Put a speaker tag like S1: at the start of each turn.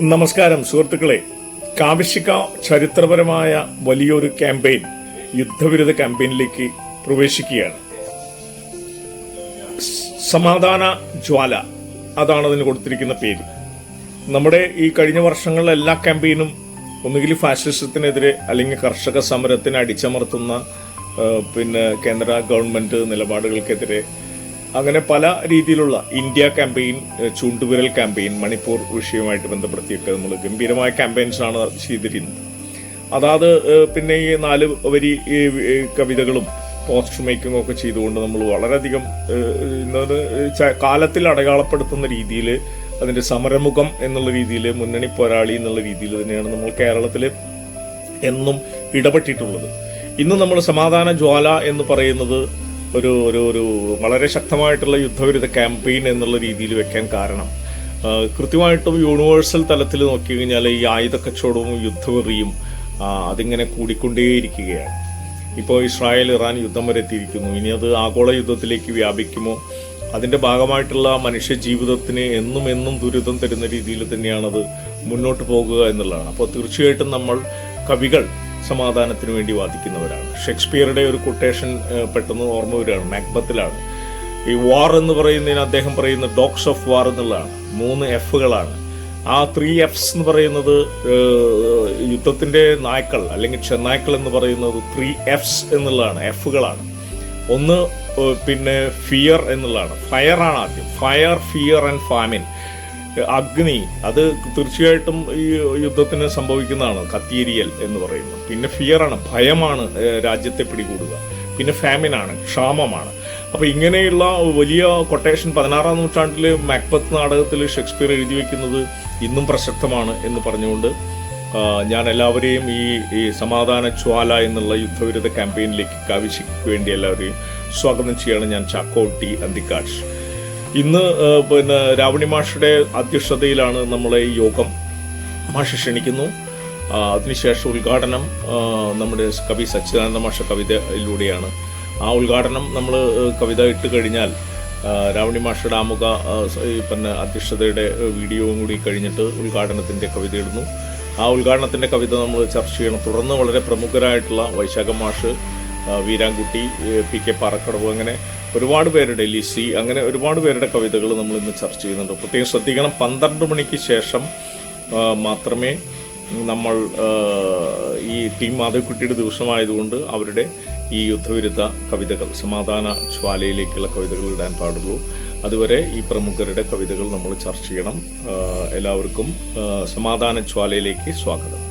S1: നമസ്കാരം സുഹൃത്തുക്കളെ. കാവിശിക ചരിത്രപരമായ വലിയൊരു ക്യാമ്പയിൻ യുദ്ധവിരുദ്ധ ക്യാമ്പയിനിലേക്ക് പ്രവേശിക്കുകയാണ്. സമാധാന ജ്വാല അതാണ് അതിന് കൊടുത്തിരിക്കുന്ന പേര്. നമ്മുടെ ഈ കഴിഞ്ഞ വർഷങ്ങളിലെ എല്ലാ ക്യാമ്പയിനും ഒന്നുകിൽ ഫാഷിസത്തിനെതിരെ അല്ലെങ്കിൽ കർഷക സമരത്തിന് അടിച്ചമർത്തുന്ന പിന്നെ കേന്ദ്ര ഗവൺമെന്റ് നിലപാടുകൾക്കെതിരെ അങ്ങനെ പല രീതിയിലുള്ള ഇന്ത്യ ക്യാമ്പയിൻ ചൂണ്ടുവിരൽ ക്യാമ്പയിൻ മണിപ്പൂർ വിഷയവുമായിട്ട് ബന്ധപ്പെടുത്തിയൊക്കെ നമ്മൾ ഗംഭീരമായ ക്യാമ്പയിൻസ് ആണ് ചെയ്തിരുന്നത്. അതാത് പിന്നെ ഈ നാല് വരി കവിതകളും പോസ്റ്റർ മേക്കിംഗ് ഒക്കെ ചെയ്തുകൊണ്ട് നമ്മൾ വളരെയധികം കാലത്തിൽ അടയാളപ്പെടുത്തുന്ന രീതിയിൽ അതിന്റെ സമരമുഖം എന്നുള്ള രീതിയിൽ മുന്നണി പോരാളി എന്നുള്ള രീതിയിൽ തന്നെയാണ് നമ്മൾ കേരളത്തിൽ എന്നും ഇടപെട്ടിട്ടുള്ളത്. ഇന്ന് നമ്മൾ സമാധാന ജ്വാല എന്ന് പറയുന്നത് ഒരു ഒരു ഒരു വളരെ ശക്തമായിട്ടുള്ള യുദ്ധവിരുദ്ധ ക്യാമ്പയിൻ എന്നുള്ള രീതിയിൽ വെക്കാൻ കാരണം. കൃത്യമായിട്ടും യൂണിവേഴ്സൽ തലത്തിൽ നോക്കി കഴിഞ്ഞാൽ ഈ ആയുധ കച്ചവടവും യുദ്ധവെറിയും അതിങ്ങനെ കൂടിക്കൊണ്ടേയിരിക്കുകയാണ്. ഇപ്പോൾ ഇസ്രായേൽ ഇറാൻ യുദ്ധം വരെ എത്തിയിരിക്കുന്നു. ഇനി അത് ആഗോള യുദ്ധത്തിലേക്ക് വ്യാപിക്കുമോ? അതിന്റെ ഭാഗമായിട്ടുള്ള മനുഷ്യ ജീവിതത്തിന് എന്നും എന്നും ദുരിതം തരുന്ന രീതിയിൽ തന്നെയാണത് മുന്നോട്ട് പോകുക എന്നുള്ളതാണ്. അപ്പോൾ തീർച്ചയായിട്ടും നമ്മൾ കവികൾ സമാധാനത്തിന് വേണ്ടി വാദിക്കുന്നവരാണ്. ഷേക്സ്പിയറുടെ ഒരു കൊട്ടേഷൻ പെട്ടെന്ന് ഓർമ്മ വരികയാണ്. മാക്ബത്തിലാണ് ഈ വാർ എന്ന് പറയുന്നതിന് അദ്ദേഹം പറയുന്ന ഡോക്സ് ഓഫ് വാർ എന്നുള്ളതാണ്. മൂന്ന് എഫുകളാണ് ആ ത്രീ എഫ്സ് എന്ന് പറയുന്നത് യുദ്ധത്തിന്റെ നായ്ക്കൾ അല്ലെങ്കിൽ ചെന്നായ്ക്കൾ എന്ന് പറയുന്നത് ത്രീ എഫ്സ് എന്നുള്ളതാണ്. എഫുകളാണ് ഒന്ന് പിന്നെ ഫിയർ എന്നുള്ളതാണ്. ഫയർ ആണ് ആദ്യം. ഫയർ ഫിയർ ആൻഡ് ഫാമിൻ അഗ്നി അത് തീർച്ചയായിട്ടും ഈ യുദ്ധത്തിന് സംഭവിക്കുന്നതാണ് കത്തീരിയൽ എന്ന് പറയുന്നത്. പിന്നെ ഫിയറാണ് ഭയമാണ് രാജ്യത്തെ പിടികൂടുക. പിന്നെ ഫാമിനാണ് ക്ഷാമമാണ്. അപ്പോൾ ഇങ്ങനെയുള്ള വലിയ കൊട്ടേഷൻ പതിനാറാം നൂറ്റാണ്ടിൽ മാക്ബത്ത് നാടകത്തിൽ ഷേക്സ്പിയർ എഴുതി വെക്കുന്നത് ഇന്നും പ്രസക്തമാണ് എന്ന് പറഞ്ഞുകൊണ്ട് ഞാൻ എല്ലാവരെയും ഈ ഈ സമാധാന ജ്വാല എന്നുള്ള യുദ്ധവിരുദ്ധ ക്യാമ്പയിനിലേക്ക് കാവിശിക്ക് വേണ്ടി എല്ലാവരെയും സ്വാഗതം ചെയ്യാണ് ഞാൻ ചാക്കോട്ടി അന്തിക്കാഷ് ഇന്ന് പിന്നെ രാവണി മാഷയുടെ അധ്യക്ഷതയിലാണ് നമ്മളെ ഈ യോഗം മാഷ ക്ഷണിക്കുന്നു. അതിനുശേഷം ഉദ്ഘാടനം നമ്മുടെ കവി സച്ചിദാനന്ദ മാഷ കവിതയിലൂടെയാണ്. ആ ഉദ്ഘാടനം നമ്മൾ കവിത ഇട്ട് കഴിഞ്ഞാൽ രാവണി മാഷയുടെ ആമുഖ പിന്നെ അധ്യക്ഷതയുടെ വീഡിയോ വീഡിയോയും കൂടി കഴിഞ്ഞിട്ട് ഉദ്ഘാടനത്തിന്റെ കവിത ഇടുന്നു. ആ ഉദ്ഘാടനത്തിന്റെ കവിത നമ്മൾ ചർച്ച ചെയ്യണം. തുടർന്ന് വളരെ പ്രമുഖരായിട്ടുള്ള വൈശാഖ മാഷ് വീരാൻകുട്ടി പി കെ പാറക്കടവ് അങ്ങനെ ഒരുപാട് പേരുടെ ലിസി അങ്ങനെ ഒരുപാട് പേരുടെ കവിതകൾ നമ്മൾ ഇന്ന് ചർച്ച ചെയ്യുന്നുണ്ട്. പ്രത്യേകം ശ്രദ്ധിക്കണം പന്ത്രണ്ട് മണിക്ക് ശേഷം മാത്രമേ നമ്മൾ ഈ ടീം മാധവിക്കുട്ടിയുടെ ദിവസമായതുകൊണ്ട് അവരുടെ ഈ യുദ്ധവിരുദ്ധ കവിതകൾ സമാധാന ജ്വാലയിലേക്കുള്ള കവിതകൾ ഇടാൻ പാടുള്ളൂ. അതുവരെ ഈ പ്രമുഖരുടെ കവിതകൾ നമ്മൾ ചർച്ച ചെയ്യണം. എല്ലാവർക്കും സമാധാന ജ്വാലയിലേക്ക് സ്വാഗതം.